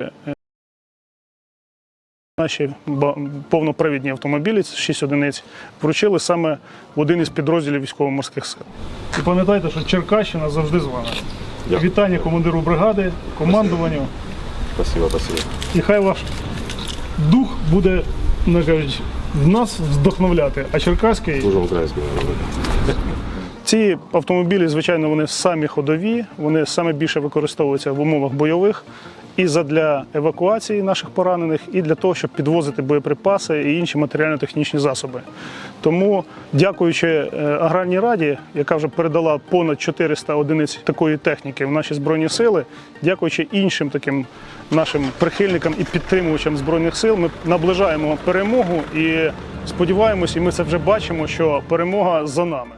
Uh, Наші повнопривідні автомобілі, 6 одиниць, вручили саме в один із підрозділів військово-морських сил. І пам'ятайте, що Черкащина завжди з вами. Дякую. Вітання командиру бригади, командуванню. Спасибо, спасибо. І хай ваш дух буде, кажуть, в нас вдохновляти, а черкаський Служим українському народу. Ці автомобілі, звичайно, вони самі ходові, вони саме більше використовуються в умовах бойових і задля евакуації наших поранених, і для того, щоб підвозити боєприпаси і інші матеріально-технічні засоби. Тому, дякуючи е, аграрній раді, яка вже передала понад 400 одиниць такої техніки в наші збройні сили, дякуючи іншим таким нашим прихильникам і підтримувачам збройних сил, ми наближаємо перемогу і сподіваємось, і ми це вже бачимо, що перемога за нами.